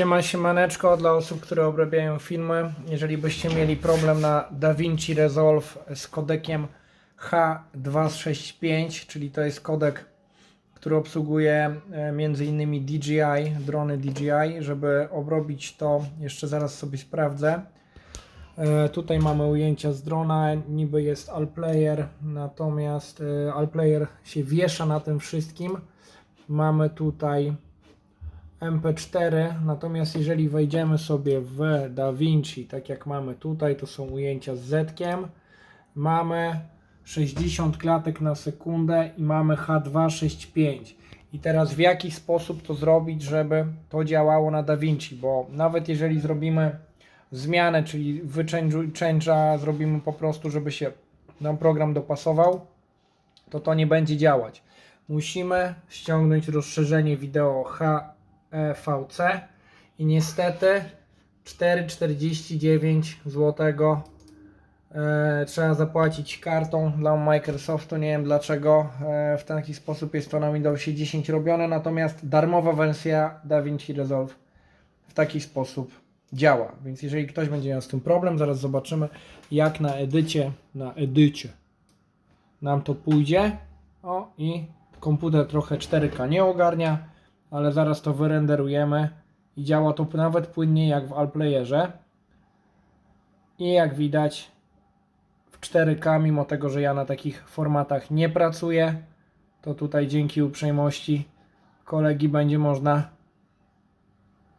Siema, siemaneczko dla osób, które obrabiają filmy. Jeżeli byście mieli problem na DaVinci Resolve z kodekiem H265, czyli to jest kodek, który obsługuje e, m.in. DJI, drony DJI, żeby obrobić to, jeszcze zaraz sobie sprawdzę. E, Tutaj mamy ujęcia z drona, niby jest Allplayer, natomiast e, Allplayer się wiesza na tym wszystkim. Mamy tutaj MP4, natomiast jeżeli wejdziemy sobie w DaVinci, tak jak mamy tutaj, to są ujęcia z zetkiem, mamy 60 klatek na sekundę i mamy H265. I teraz w jaki sposób to zrobić, żeby to działało na DaVinci, bo nawet jeżeli zrobimy zmianę, czyli wyczęcza zrobimy po prostu, żeby się nam program dopasował, to to nie będzie działać. Musimy ściągnąć rozszerzenie wideo HEVC i niestety 4,49 zł e, trzeba zapłacić kartą dla Microsoftu. Nie wiem dlaczego e, w taki sposób jest to na Windowsie 10 robione, natomiast darmowa wersja DaVinci Resolve w taki sposób działa. Więc jeżeli ktoś będzie miał z tym problem, zaraz zobaczymy jak na edycie, na edycie nam to pójdzie. O i komputer trochę 4K nie ogarnia, ale zaraz to wyrenderujemy i działa to nawet płynniej jak w Allplayerze. I jak widać w 4K, mimo tego, że ja na takich formatach nie pracuję, to tutaj dzięki uprzejmości kolegi będzie można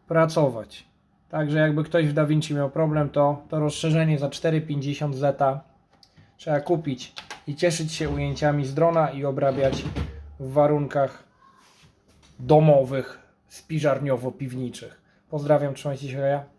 pracować. Także jakby ktoś w DaVinci miał problem, to to rozszerzenie za 4,50 zeta trzeba kupić i cieszyć się ujęciami z drona i obrabiać w warunkach domowych, spiżarniowo-piwniczych. Pozdrawiam, trzymajcie się, ja.